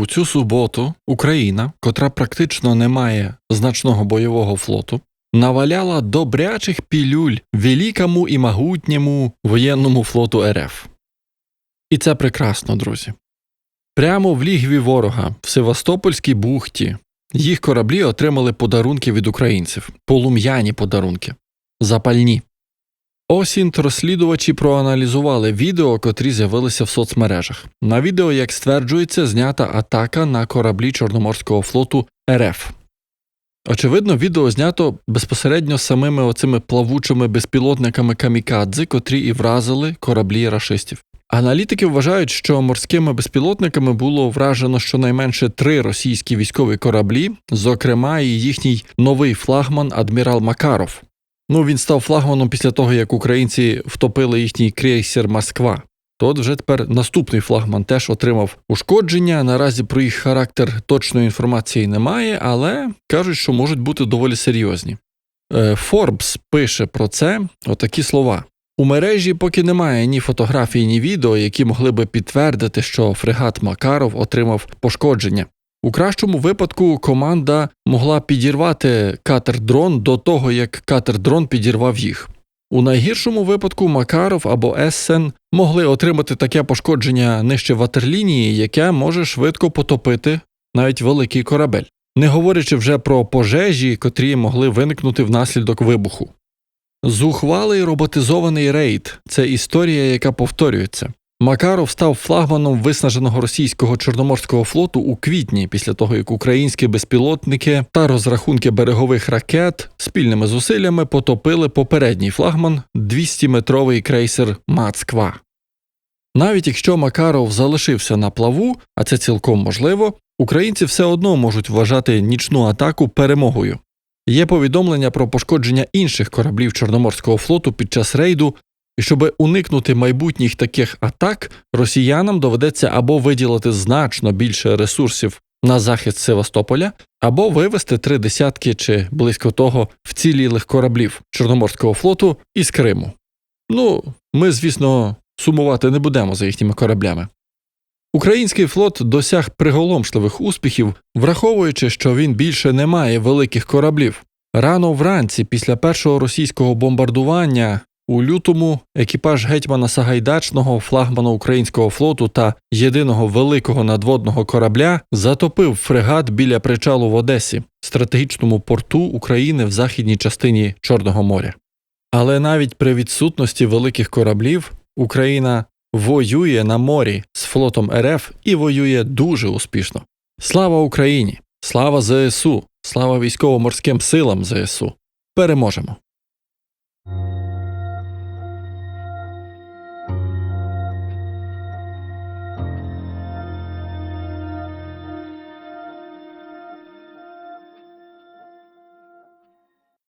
У цю суботу Україна, котра практично не має значного бойового флоту, наваляла добрячих пілюль великому і могутньому воєнному флоту РФ. І це прекрасно, друзі. Прямо в лігві ворога в Севастопольській бухті їх кораблі отримали подарунки від українців, полум'яні подарунки, запальні. Осінь розслідувачі проаналізували відео, котрі з'явилися в соцмережах. На відео, як стверджується, знята атака на кораблі Чорноморського флоту РФ. Очевидно, відео знято безпосередньо самими оцими плавучими безпілотниками камікадзе, котрі і вразили кораблі рашистів. Аналітики вважають, що морськими безпілотниками було вражено щонайменше три російські військові кораблі, зокрема і їхній новий флагман адмірал Макаров. Ну, він став флагманом після того, як українці втопили їхній крейсер Москва. Тот вже тепер наступний флагман теж отримав ушкодження. Наразі про їх характер точної інформації немає, але кажуть, що можуть бути доволі серйозні. Форбс пише про це отакі слова. У мережі поки немає ні фотографій, ні відео, які могли би підтвердити, що фрегат Макаров отримав пошкодження. У кращому випадку команда могла підірвати катер-дрон до того, як катер-дрон підірвав їх. У найгіршому випадку Макаров або Ессен могли отримати таке пошкодження нижче ватерлінії, яке може швидко потопити навіть великий корабель, не говорячи вже про пожежі, котрі могли виникнути внаслідок вибуху. Зухвалий роботизований рейд це історія, яка повторюється. Макаров став флагманом виснаженого російського чорноморського флоту у квітні, після того як українські безпілотники та розрахунки берегових ракет спільними зусиллями потопили попередній флагман 200-метровий крейсер Москва. Навіть якщо Макаров залишився на плаву, а це цілком можливо, українці все одно можуть вважати нічну атаку перемогою. Є повідомлення про пошкодження інших кораблів Чорноморського флоту під час рейду, і щоб уникнути майбутніх таких атак, росіянам доведеться або виділити значно більше ресурсів на захист Севастополя, або вивести три десятки чи близько того вцілілих кораблів Чорноморського флоту із Криму. Ну, ми, звісно, сумувати не будемо за їхніми кораблями. Український флот досяг приголомшливих успіхів, враховуючи, що він більше не має великих кораблів. Рано вранці, після першого російського бомбардування, у лютому екіпаж гетьмана Сагайдачного, флагмана українського флоту та єдиного великого надводного корабля затопив фрегат біля причалу в Одесі, стратегічному порту України в західній частині Чорного моря. Але навіть при відсутності великих кораблів Україна воює на морі з флотом РФ і воює дуже успішно. Слава Україні! Слава ЗСУ! Слава військово-морським силам ЗСУ! Переможемо!